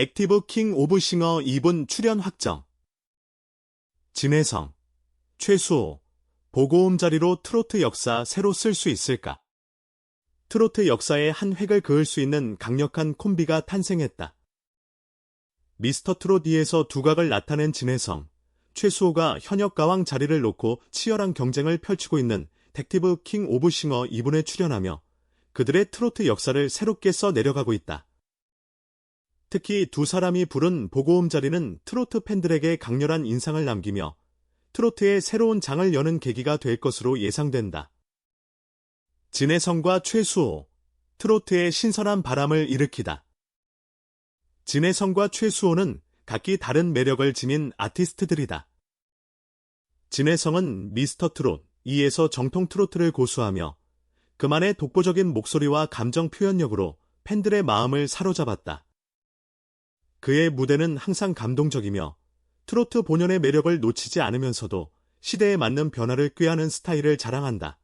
액티브 킹 오브 싱어 2분 출연 확정. 진혜성, 최수호, 보고음 자리로 트로트 역사 새로 쓸 수 있을까? 트로트 역사의 한 획을 그을 수 있는 강력한 콤비가 탄생했다. 미스터 트롯2에서 두각을 나타낸 진혜성, 최수호가 현역 가왕 자리를 놓고 치열한 경쟁을 펼치고 있는 덱티브 킹 오브 싱어 2분에 출연하며 그들의 트로트 역사를 새롭게 써 내려가고 있다. 특히 두 사람이 부른 보고음 자리는 트로트 팬들에게 강렬한 인상을 남기며 트로트의 새로운 장을 여는 계기가 될 것으로 예상된다. 진혜성과 최수호, 트로트의 신선한 바람을 일으키다. 진혜성과 최수호는 각기 다른 매력을 지닌 아티스트들이다. 진혜성은 미스터 트롯 2에서 정통 트로트를 고수하며 그만의 독보적인 목소리와 감정 표현력으로 팬들의 마음을 사로잡았다. 그의 무대는 항상 감동적이며 트로트 본연의 매력을 놓치지 않으면서도 시대에 맞는 변화를 꾀하는 스타일을 자랑한다.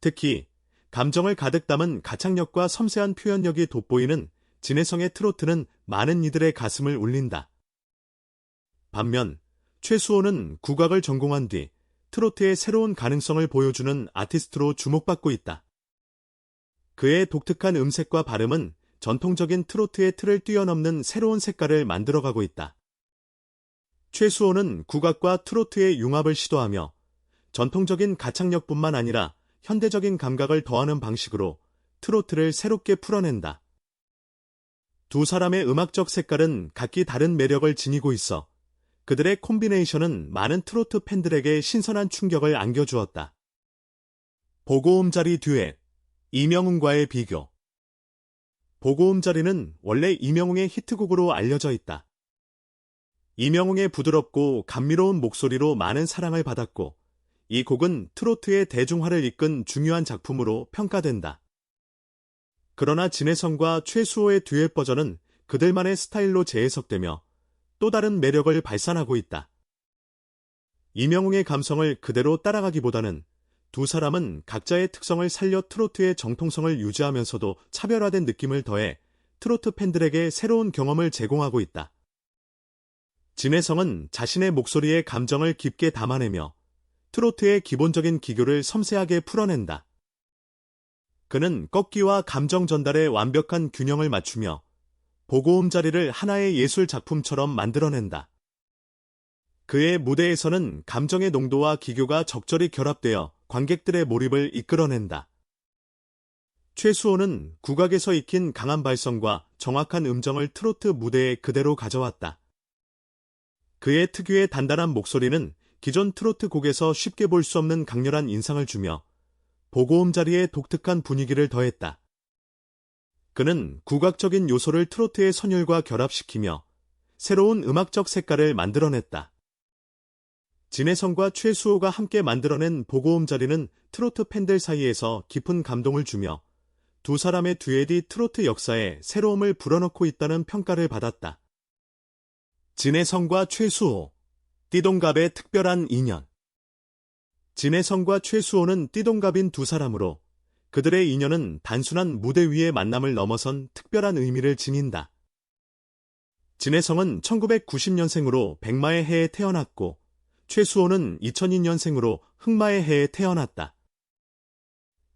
특히 감정을 가득 담은 가창력과 섬세한 표현력이 돋보이는 진혜성의 트로트는 많은 이들의 가슴을 울린다. 반면 최수호는 국악을 전공한 뒤 트로트의 새로운 가능성을 보여주는 아티스트로 주목받고 있다. 그의 독특한 음색과 발음은 전통적인 트로트의 틀을 뛰어넘는 새로운 색깔을 만들어가고 있다. 최수호는 국악과 트로트의 융합을 시도하며 전통적인 가창력뿐만 아니라 현대적인 감각을 더하는 방식으로 트로트를 새롭게 풀어낸다. 두 사람의 음악적 색깔은 각기 다른 매력을 지니고 있어 그들의 콤비네이션은 많은 트로트 팬들에게 신선한 충격을 안겨주었다. 보고음자리 듀엣, 이명웅과의 비교 보고음자리는 원래 이명웅의 히트곡으로 알려져 있다. 이명웅의 부드럽고 감미로운 목소리로 많은 사랑을 받았고 이 곡은 트로트의 대중화를 이끈 중요한 작품으로 평가된다. 그러나 진혜성과 최수호의 듀엣 버전은 그들만의 스타일로 재해석되며 또 다른 매력을 발산하고 있다. 이명웅의 감성을 그대로 따라가기보다는 두 사람은 각자의 특성을 살려 트로트의 정통성을 유지하면서도 차별화된 느낌을 더해 트로트 팬들에게 새로운 경험을 제공하고 있다. 진혜성은 자신의 목소리에 감정을 깊게 담아내며 트로트의 기본적인 기교를 섬세하게 풀어낸다. 그는 꺾기와 감정 전달의 완벽한 균형을 맞추며 보고음 자리를 하나의 예술 작품처럼 만들어낸다. 그의 무대에서는 감정의 농도와 기교가 적절히 결합되어 관객들의 몰입을 이끌어낸다. 최수호는 국악에서 익힌 강한 발성과 정확한 음정을 트로트 무대에 그대로 가져왔다. 그의 특유의 단단한 목소리는 기존 트로트 곡에서 쉽게 볼 수 없는 강렬한 인상을 주며 보고음 자리에 독특한 분위기를 더했다. 그는 국악적인 요소를 트로트의 선율과 결합시키며 새로운 음악적 색깔을 만들어냈다. 진혜성과 최수호가 함께 만들어낸 보고음 자리는 트로트 팬들 사이에서 깊은 감동을 주며 두 사람의 듀엣이 트로트 역사에 새로움을 불어넣고 있다는 평가를 받았다. 진혜성과 최수호, 띠동갑의 특별한 인연 진혜성과 최수호는 띠동갑인 두 사람으로 그들의 인연은 단순한 무대 위의 만남을 넘어선 특별한 의미를 지닌다. 진혜성은 1990년생으로 백마의 해에 태어났고 최수호는 2002년생으로 흑마의 해에 태어났다.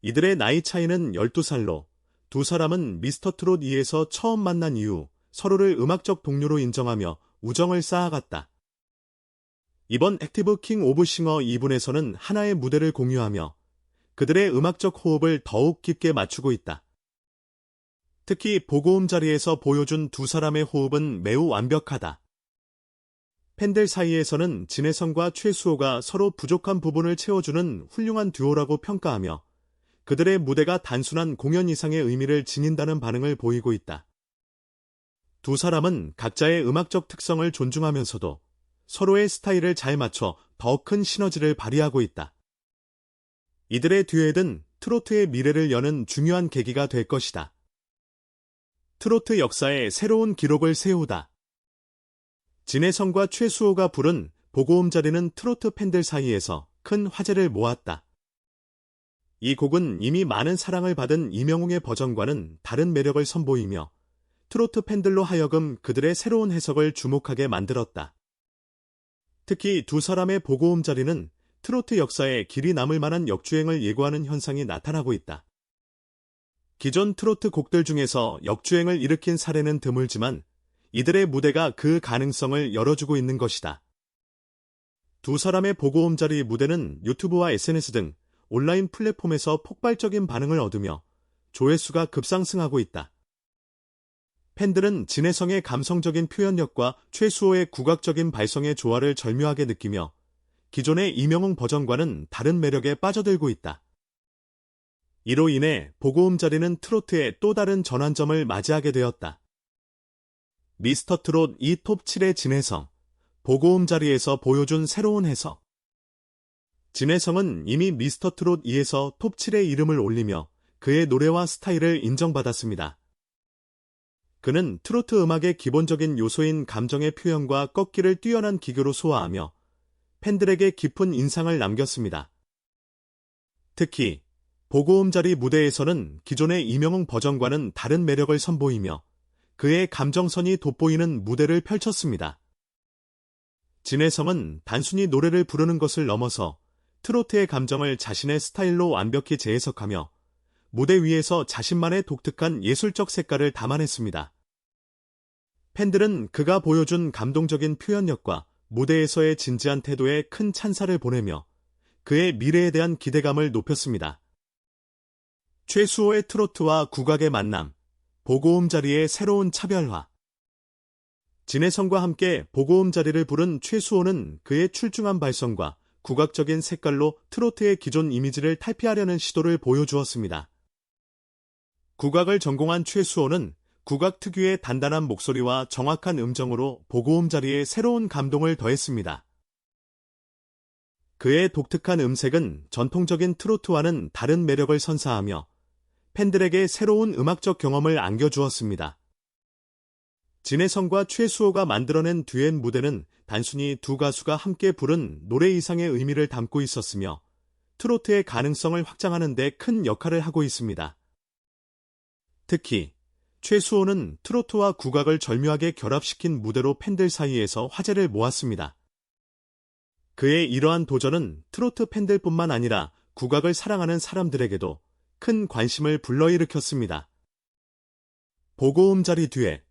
이들의 나이 차이는 12살로 두 사람은 미스터 트롯 2에서 처음 만난 이후 서로를 음악적 동료로 인정하며 우정을 쌓아갔다. 이번 액티브 킹 오브 싱어 2분에서는 하나의 무대를 공유하며 그들의 음악적 호흡을 더욱 깊게 맞추고 있다. 특히 보고음 자리에서 보여준 두 사람의 호흡은 매우 완벽하다. 팬들 사이에서는 진혜성과 최수호가 서로 부족한 부분을 채워주는 훌륭한 듀오라고 평가하며 그들의 무대가 단순한 공연 이상의 의미를 지닌다는 반응을 보이고 있다. 두 사람은 각자의 음악적 특성을 존중하면서도 서로의 스타일을 잘 맞춰 더 큰 시너지를 발휘하고 있다. 이들의 듀엣은 트로트의 미래를 여는 중요한 계기가 될 것이다. 트로트 역사에 새로운 기록을 세우다. 진혜성과 최수호가 부른 보고음 자리는 트로트 팬들 사이에서 큰 화제를 모았다. 이 곡은 이미 많은 사랑을 받은 이명웅의 버전과는 다른 매력을 선보이며 트로트 팬들로 하여금 그들의 새로운 해석을 주목하게 만들었다. 특히 두 사람의 보고음 자리는 트로트 역사에 길이 남을 만한 역주행을 예고하는 현상이 나타나고 있다. 기존 트로트 곡들 중에서 역주행을 일으킨 사례는 드물지만 이들의 무대가 그 가능성을 열어주고 있는 것이다. 두 사람의 보고음 자리 무대는 유튜브와 SNS 등 온라인 플랫폼에서 폭발적인 반응을 얻으며 조회수가 급상승하고 있다. 팬들은 진혜성의 감성적인 표현력과 최수호의 국악적인 발성의 조화를 절묘하게 느끼며 기존의 이명웅 버전과는 다른 매력에 빠져들고 있다. 이로 인해 보고음 자리는 트로트의 또 다른 전환점을 맞이하게 되었다. 미스터 트롯 2톱 7의 진혜성, 보고음 자리에서 보여준 새로운 해석. 진혜성은 이미 미스터 트롯 2에서 톱 7의 이름을 올리며 그의 노래와 스타일을 인정받았습니다. 그는 트로트 음악의 기본적인 요소인 감정의 표현과 꺾기를 뛰어난 기교로 소화하며 팬들에게 깊은 인상을 남겼습니다. 특히 보고음 자리 무대에서는 기존의 이명웅 버전과는 다른 매력을 선보이며 그의 감정선이 돋보이는 무대를 펼쳤습니다. 진혜성은 단순히 노래를 부르는 것을 넘어서 트로트의 감정을 자신의 스타일로 완벽히 재해석하며 무대 위에서 자신만의 독특한 예술적 색깔을 담아냈습니다. 팬들은 그가 보여준 감동적인 표현력과 무대에서의 진지한 태도에 큰 찬사를 보내며 그의 미래에 대한 기대감을 높였습니다. 최수호의 트로트와 국악의 만남, 보고음 자리의 새로운 차별화. 진혜성과 함께 보고음 자리를 부른 최수호는 그의 출중한 발성과 국악적인 색깔로 트로트의 기존 이미지를 탈피하려는 시도를 보여주었습니다. 국악을 전공한 최수호는 국악 특유의 단단한 목소리와 정확한 음정으로 보고음 자리에 새로운 감동을 더했습니다. 그의 독특한 음색은 전통적인 트로트와는 다른 매력을 선사하며 팬들에게 새로운 음악적 경험을 안겨주었습니다. 진혜성과 최수호가 만들어낸 듀엣 무대는 단순히 두 가수가 함께 부른 노래 이상의 의미를 담고 있었으며 트로트의 가능성을 확장하는 데 큰 역할을 하고 있습니다. 특히 최수호는 트로트와 국악을 절묘하게 결합시킨 무대로 팬들 사이에서 화제를 모았습니다. 그의 이러한 도전은 트로트 팬들뿐만 아니라 국악을 사랑하는 사람들에게도 큰 관심을 불러일으켰습니다. 보고음 자리 뒤에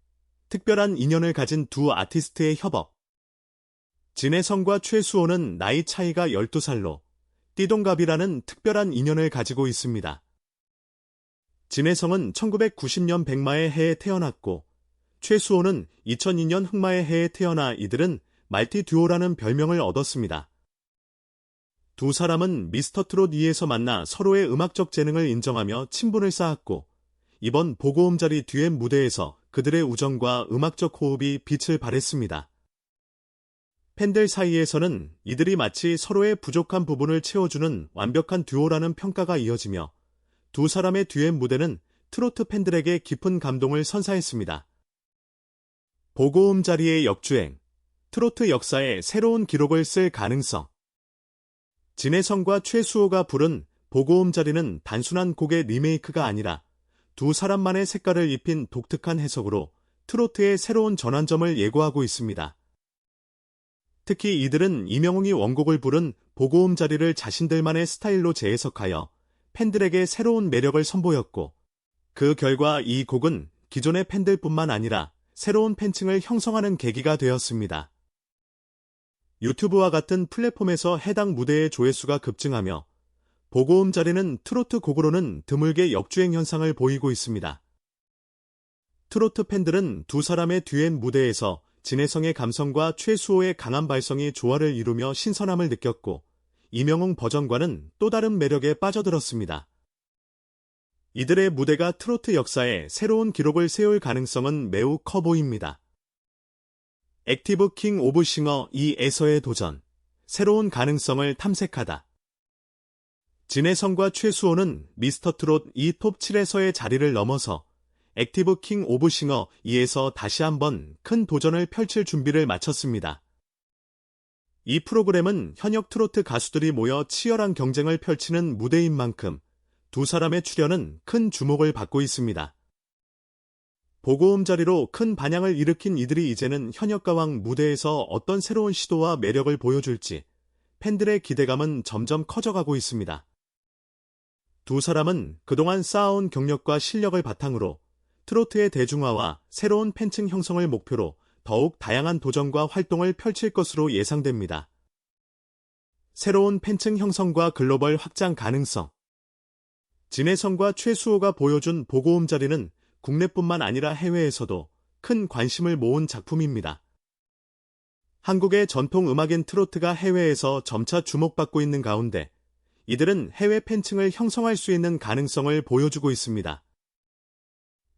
특별한 인연을 가진 두 아티스트의 협업. 진혜성과 최수호는 나이 차이가 12살로 띠동갑이라는 특별한 인연을 가지고 있습니다. 진혜성은 1990년 백마의 해에 태어났고 최수호는 2002년 흑마의 해에 태어나 이들은 말티 듀오라는 별명을 얻었습니다. 두 사람은 미스터 트롯 2에서 만나 서로의 음악적 재능을 인정하며 친분을 쌓았고 이번 보고음 자리 듀엣 무대에서 그들의 우정과 음악적 호흡이 빛을 발했습니다. 팬들 사이에서는 이들이 마치 서로의 부족한 부분을 채워주는 완벽한 듀오라는 평가가 이어지며 두 사람의 듀엣 무대는 트로트 팬들에게 깊은 감동을 선사했습니다. 보고음 자리의 역주행, 트로트 역사에 새로운 기록을 쓸 가능성. 진혜성과 최수호가 부른 보고음 자리는 단순한 곡의 리메이크가 아니라 두 사람만의 색깔을 입힌 독특한 해석으로 트로트의 새로운 전환점을 예고하고 있습니다. 특히 이들은 이명웅이 원곡을 부른 보고음 자리를 자신들만의 스타일로 재해석하여 팬들에게 새로운 매력을 선보였고 그 결과 이 곡은 기존의 팬들뿐만 아니라 새로운 팬층을 형성하는 계기가 되었습니다. 유튜브와 같은 플랫폼에서 해당 무대의 조회수가 급증하며 보고음 자리는 트로트 곡으로는 드물게 역주행 현상을 보이고 있습니다. 트로트 팬들은 두 사람의 듀엣 무대에서 진혜성의 감성과 최수호의 강한 발성이 조화를 이루며 신선함을 느꼈고 이명웅 버전과는 또 다른 매력에 빠져들었습니다. 이들의 무대가 트로트 역사에 새로운 기록을 세울 가능성은 매우 커 보입니다. 액티브 킹 오브 싱어 2에서의 도전, 새로운 가능성을 탐색하다. 진혜성과 최수호는 미스터 트롯 2톱 7에서의 자리를 넘어서 액티브 킹 오브 싱어 2에서 다시 한번 큰 도전을 펼칠 준비를 마쳤습니다. 이 프로그램은 현역 트로트 가수들이 모여 치열한 경쟁을 펼치는 무대인 만큼 두 사람의 출연은 큰 주목을 받고 있습니다. 보고음자리로 큰 반향을 일으킨 이들이 이제는 현역가왕 무대에서 어떤 새로운 시도와 매력을 보여줄지 팬들의 기대감은 점점 커져가고 있습니다. 두 사람은 그동안 쌓아온 경력과 실력을 바탕으로 트로트의 대중화와 새로운 팬층 형성을 목표로 더욱 다양한 도전과 활동을 펼칠 것으로 예상됩니다. 새로운 팬층 형성과 글로벌 확장 가능성 진혜성과 최수호가 보여준 보고음 자리는 국내뿐만 아니라 해외에서도 큰 관심을 모은 작품입니다. 한국의 전통 음악인 트로트가 해외에서 점차 주목받고 있는 가운데 이들은 해외 팬층을 형성할 수 있는 가능성을 보여주고 있습니다.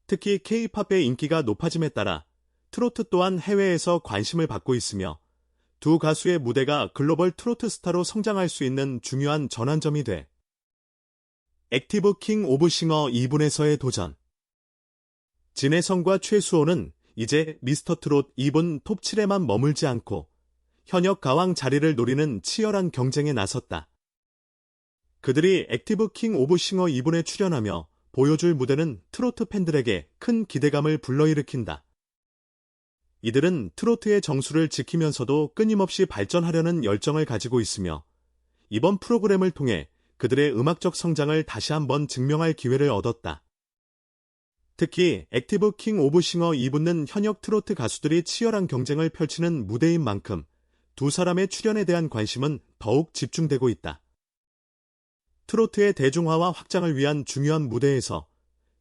특히 K-팝의 인기가 높아짐에 따라 트로트 또한 해외에서 관심을 받고 있으며 두 가수의 무대가 글로벌 트로트 스타로 성장할 수 있는 중요한 전환점이 돼 액티브 킹 오브 싱어 2분에서의 도전 진혜성과 최수호는 이제 미스터 트롯 2분 톱 7에만 머물지 않고 현역 가왕 자리를 노리는 치열한 경쟁에 나섰다. 그들이 액티브 킹 오브 싱어 2분에 출연하며 보여줄 무대는 트로트 팬들에게 큰 기대감을 불러일으킨다. 이들은 트로트의 정수를 지키면서도 끊임없이 발전하려는 열정을 가지고 있으며 이번 프로그램을 통해 그들의 음악적 성장을 다시 한번 증명할 기회를 얻었다. 특히 액티브 킹 오브 싱어 2부는 현역 트로트 가수들이 치열한 경쟁을 펼치는 무대인 만큼 두 사람의 출연에 대한 관심은 더욱 집중되고 있다. 트로트의 대중화와 확장을 위한 중요한 무대에서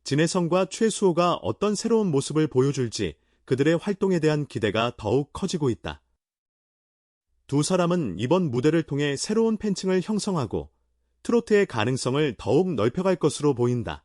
진혜성과 최수호가 어떤 새로운 모습을 보여줄지 그들의 활동에 대한 기대가 더욱 커지고 있다. 두 사람은 이번 무대를 통해 새로운 팬층을 형성하고 트로트의 가능성을 더욱 넓혀갈 것으로 보인다.